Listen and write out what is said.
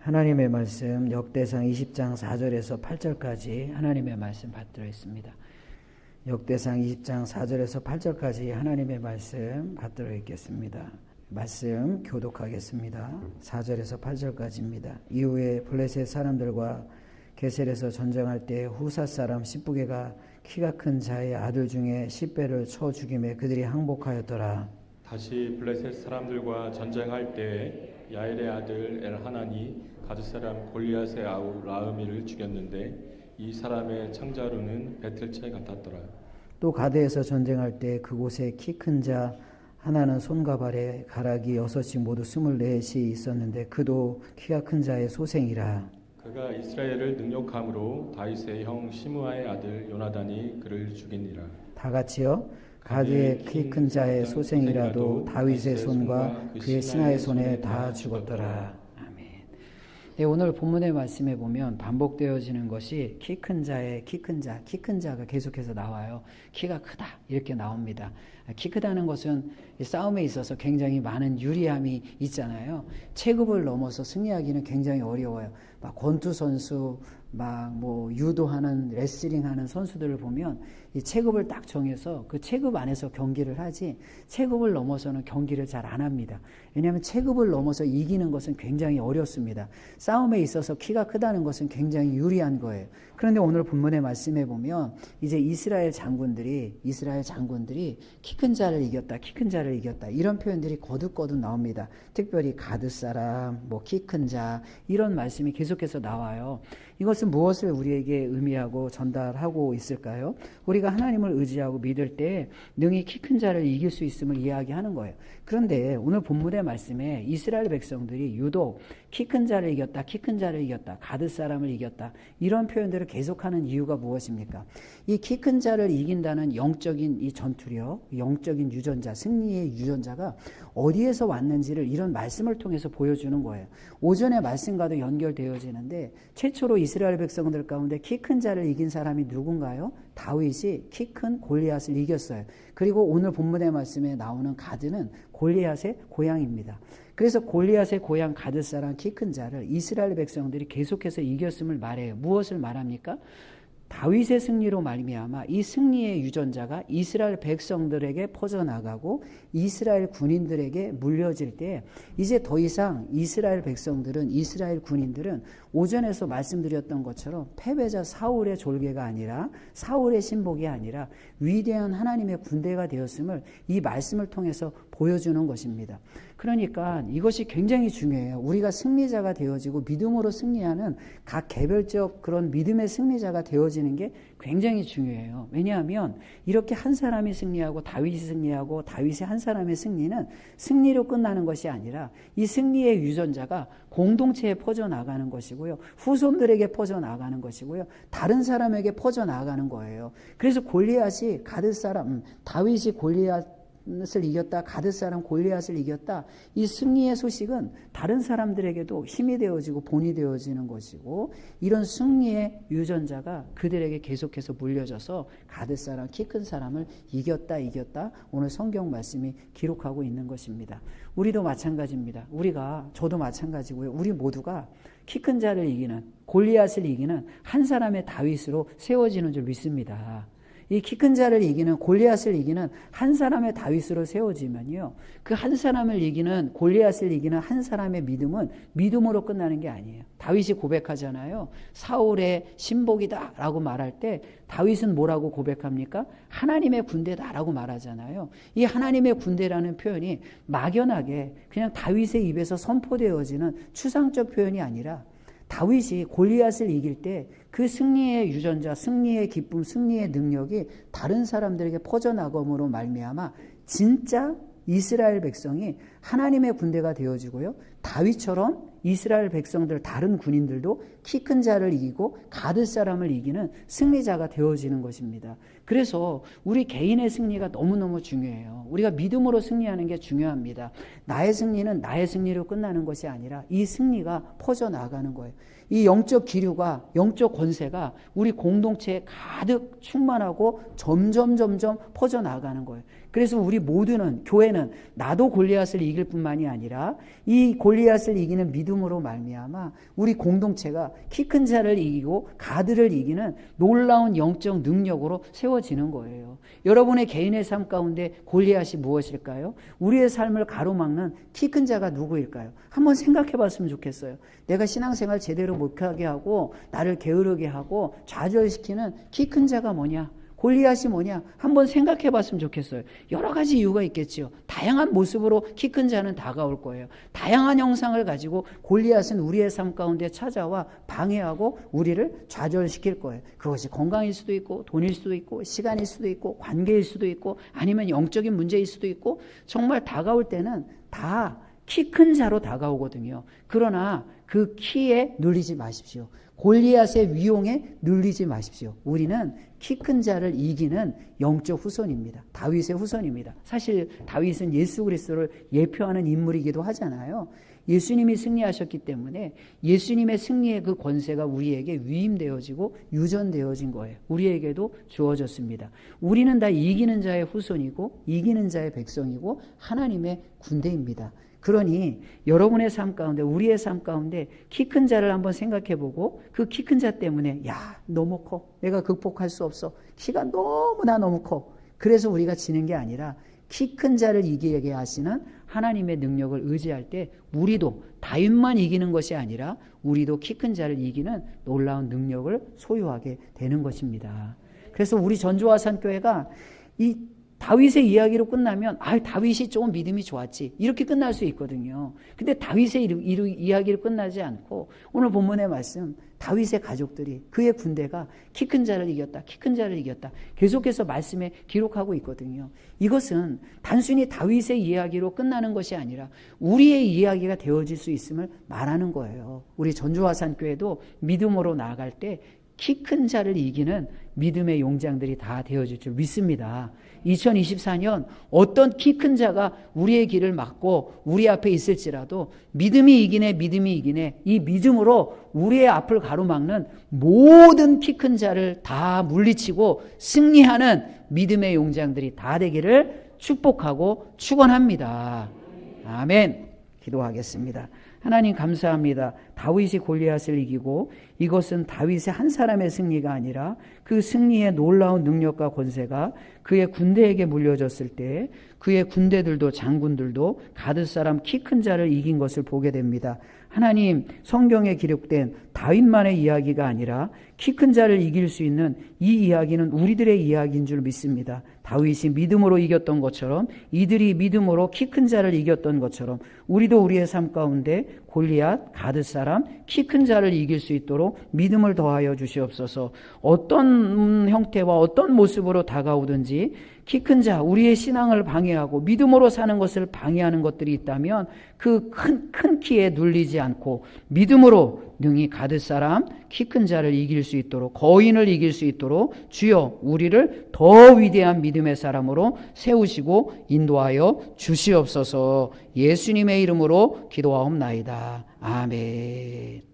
하나님의 말씀 역대상 20장 4절에서 8절까지 하나님의 말씀 받들어 있습니다. 역대상 20장 4절에서 8절까지 하나님의 말씀 받들어 있겠습니다. 말씀 교독하겠습니다. 4절에서 8절까지입니다. 이후에 블레셋 사람들과 게셀에서 전쟁할 때 후사 사람 십부게가 키가 큰 자의 아들 중에 십배를 쳐 죽임에 그들이 항복하였더라. 다시 블레셋 사람들과 전쟁할 때 야엘의 아들 엘하나니 가드 사람 골리앗의 아우 라흐미를 죽였는데 이 사람의 창자루는 베틀채 같았더라. 또 가드에서 전쟁할 때 그곳에 키 큰 자 하나는 손과 발에 가락이 여섯이 모두 스물넷이 있었는데 그도 키가 큰 자의 소생이라. 그가 이스라엘을 능욕함으로 다윗의 형 시므아의 아들 요나단이 그를 죽이니라. 다 같이요. 가드의 키 큰 자의 소생이라도 다윗의 손과 그의 신하의 손에 다 죽었더라. 아멘. 네, 오늘 본문의 말씀에 보면 반복되어지는 것이 키 큰 자의 키 큰 자, 키 큰 자가 계속해서 나와요. 키가 크다 이렇게 나옵니다. 키 크다는 것은 이 싸움에 있어서 굉장히 많은 유리함이 있잖아요. 체급을 넘어서 승리하기는 굉장히 어려워요. 막 권투 선수, 막 뭐 유도하는 레슬링하는 선수들을 보면 이 체급을 딱 정해서 그 체급 안에서 경기를 하지 체급을 넘어서는 경기를 잘 안 합니다. 왜냐하면 체급을 넘어서 이기는 것은 굉장히 어렵습니다. 싸움에 있어서 키가 크다는 것은 굉장히 유리한 거예요. 그런데 오늘 본문의 말씀에 보면 이제 이스라엘 장군들이 이스라엘 장군들이 키 큰 자를 이겼다, 키 큰 자를 이겼다 이런 표현들이 거듭거듭 나옵니다. 특별히 가드 사람, 뭐 키 큰 자 이런 말씀이 계속해서 나와요. 이것은 무엇을 우리에게 의미하고 전달하고 있을까요? 우리가 하나님을 의지하고 믿을 때 능히 키 큰 자를 이길 수 있음을 이야기하는 거예요. 그런데 오늘 본문의 말씀에 이스라엘 백성들이 유독 키 큰 자를 이겼다, 키 큰 자를 이겼다, 가드 사람을 이겼다 이런 표현들을 계속하는 이유가 무엇입니까? 이 키 큰 자를 이긴다는 영적인 이 전투력, 영적인 유전자, 승리의 유전자가 어디에서 왔는지를 이런 말씀을 통해서 보여주는 거예요. 오전의 말씀과도 연결되어지는데 최초로 이 스라엘 백성들 가운데 키 큰 자를 이긴 사람이 누군가요? 다윗이 키 큰 골리앗을 이겼어요. 그리고 오늘 본문의 말씀에 나오는 가드는 골리앗의 고향입니다. 그래서 골리앗의 고향 가드 사람 키 큰 자를 이스라엘 백성들이 계속해서 이겼음을 말해요. 무엇을 말합니까? 다윗의 승리로 말미암아 이 승리의 유전자가 이스라엘 백성들에게 퍼져나가고 이스라엘 군인들에게 물려질 때 이제 더 이상 이스라엘 백성들은 이스라엘 군인들은 오전에서 말씀드렸던 것처럼 패배자 사울의 졸개가 아니라 사울의 신복이 아니라 위대한 하나님의 군대가 되었음을 이 말씀을 통해서 보여주는 것입니다. 그러니까 이것이 굉장히 중요해요. 우리가 승리자가 되어지고 믿음으로 승리하는 각 개별적 그런 믿음의 승리자가 되어지는 게 굉장히 중요해요. 왜냐하면 이렇게 한 사람이 승리하고 다윗이 승리하고 다윗의 한 사람의 승리는 승리로 끝나는 것이 아니라 이 승리의 유전자가 공동체에 퍼져 나가는 것이고요. 후손들에게 퍼져 나가는 것이고요. 다른 사람에게 퍼져 나가는 거예요. 그래서 골리앗이 가드 사람 음, 다윗이 골리앗 을 이겼다. 가드 사람 골리앗을 이겼다. 이 승리의 소식은 다른 사람들에게도 힘이 되어지고 본이 되어지는 것이고 이런 승리의 유전자가 그들에게 계속해서 물려져서 가드 사람 키 큰 사람을 이겼다 이겼다 오늘 성경 말씀이 기록하고 있는 것입니다. 우리도 마찬가지입니다. 우리가 저도 마찬가지고요. 우리 모두가 키 큰 자를 이기는 골리앗을 이기는 한 사람의 다윗으로 세워지는 줄 믿습니다. 이 키 큰 자를 이기는 골리앗을 이기는 한 사람의 다윗으로 세워지면요. 그 한 사람을 이기는 골리앗을 이기는 한 사람의 믿음은 믿음으로 끝나는 게 아니에요. 다윗이 고백하잖아요. 사울의 신복이다라고 말할 때 다윗은 뭐라고 고백합니까? 하나님의 군대다라고 말하잖아요. 이 하나님의 군대라는 표현이 막연하게 그냥 다윗의 입에서 선포되어지는 추상적 표현이 아니라 다윗이 골리앗을 이길 때 그 승리의 유전자, 승리의 기쁨, 승리의 능력이 다른 사람들에게 퍼져나감으로 말미암아 진짜 이스라엘 백성이 하나님의 군대가 되어지고요. 다윗처럼 이스라엘 백성들 다른 군인들도 키 큰 자를 이기고 가드 사람을 이기는 승리자가 되어지는 것입니다. 그래서 우리 개인의 승리가 너무너무 중요해요. 우리가 믿음으로 승리하는 게 중요합니다. 나의 승리는 나의 승리로 끝나는 것이 아니라 이 승리가 퍼져 나가는 거예요. 이 영적 기류가 영적 권세가 우리 공동체에 가득 충만하고 점점 점점 퍼져 나가는 거예요. 그래서 우리 모두는 교회는 나도 골리앗을 이길 뿐만이 아니라 이 골리앗을 이기는 믿음으로 말미암아 우리 공동체가 키 큰 자를 이기고 가드를 이기는 놀라운 영적 능력으로 세워지는 거예요. 여러분의 개인의 삶 가운데 골리앗이 무엇일까요? 우리의 삶을 가로막는 키 큰 자가 누구일까요? 한번 생각해 봤으면 좋겠어요. 내가 신앙생활 제대로 못하게 하고 나를 게으르게 하고 좌절시키는 키 큰 자가 뭐냐? 골리앗이 뭐냐? 한번 생각해 봤으면 좋겠어요. 여러 가지 이유가 있겠지요. 다양한 모습으로 키 큰 자는 다가올 거예요. 다양한 형상을 가지고 골리앗은 우리의 삶 가운데 찾아와 방해하고 우리를 좌절시킬 거예요. 그것이 건강일 수도 있고 돈일 수도 있고 시간일 수도 있고 관계일 수도 있고 아니면 영적인 문제일 수도 있고 정말 다가올 때는 다 키 큰 자로 다가오거든요. 그러나 그 키에 눌리지 마십시오. 골리앗의 위용에 눌리지 마십시오. 우리는 키 큰 자를 이기는 영적 후손입니다. 다윗의 후손입니다. 사실 다윗은 예수 그리스도를 예표하는 인물이기도 하잖아요. 예수님이 승리하셨기 때문에 예수님의 승리의 그 권세가 우리에게 위임되어지고 유전되어진 거예요. 우리에게도 주어졌습니다. 우리는 다 이기는 자의 후손이고 이기는 자의 백성이고 하나님의 군대입니다. 그러니 여러분의 삶 가운데 우리의 삶 가운데 키 큰 자를 한번 생각해 보고 그 키 큰 자 때문에 야 너무 커. 내가 극복할 수 없어. 키가 너무나 너무 커. 그래서 우리가 지는 게 아니라 키 큰 자를 이기게 하시는 하나님의 능력을 의지할 때 우리도 다윗만 이기는 것이 아니라 우리도 키 큰 자를 이기는 놀라운 능력을 소유하게 되는 것입니다. 그래서 우리 전조화산 교회가 이 다윗의 이야기로 끝나면 아 다윗이 조금 믿음이 좋았지 이렇게 끝날 수 있거든요. 근데 다윗의 이루, 이루, 이야기로 끝나지 않고 오늘 본문의 말씀 다윗의 가족들이 그의 군대가 키 큰 자를 이겼다 키 큰 자를 이겼다 계속해서 말씀에 기록하고 있거든요. 이것은 단순히 다윗의 이야기로 끝나는 것이 아니라 우리의 이야기가 되어질 수 있음을 말하는 거예요. 우리 전주화산 교회도 믿음으로 나아갈 때 키 큰 자를 이기는 믿음의 용장들이 다 되어질 줄 믿습니다. 2024년 어떤 키 큰 자가 우리의 길을 막고 우리 앞에 있을지라도 믿음이 이기네, 믿음이 이기네, 이 믿음으로 우리의 앞을 가로막는 모든 키 큰 자를 다 물리치고 승리하는 믿음의 용장들이 다 되기를 축복하고 축원합니다. 아멘. 기도하겠습니다. 하나님 감사합니다. 다윗이 골리앗을 이기고 이것은 다윗의 한 사람의 승리가 아니라 그 승리의 놀라운 능력과 권세가 그의 군대에게 물려졌을 때 그의 군대들도 장군들도 가드 사람 키 큰 자를 이긴 것을 보게 됩니다. 하나님 성경에 기록된 다윗만의 이야기가 아니라 키 큰 자를 이길 수 있는 이 이야기는 우리들의 이야기인 줄 믿습니다. 다윗이 믿음으로 이겼던 것처럼 이들이 믿음으로 키 큰 자를 이겼던 것처럼 우리도 우리의 삶 가운데 골리앗 가드 사람 키 큰 자를 이길 수 있도록 믿음을 더하여 주시옵소서. 어떤 형태와 어떤 모습으로 다가오든지 키 큰 자, 우리의 신앙을 방해하고 믿음으로 사는 것을 방해하는 것들이 있다면 그 큰, 큰 키에 눌리지 않고 믿음으로 능히 가드 사람, 키 큰 자를 이길 수 있도록, 거인을 이길 수 있도록 주여 우리를 더 위대한 믿음의 사람으로 세우시고 인도하여 주시옵소서 예수님의 이름으로 기도하옵나이다. 아멘.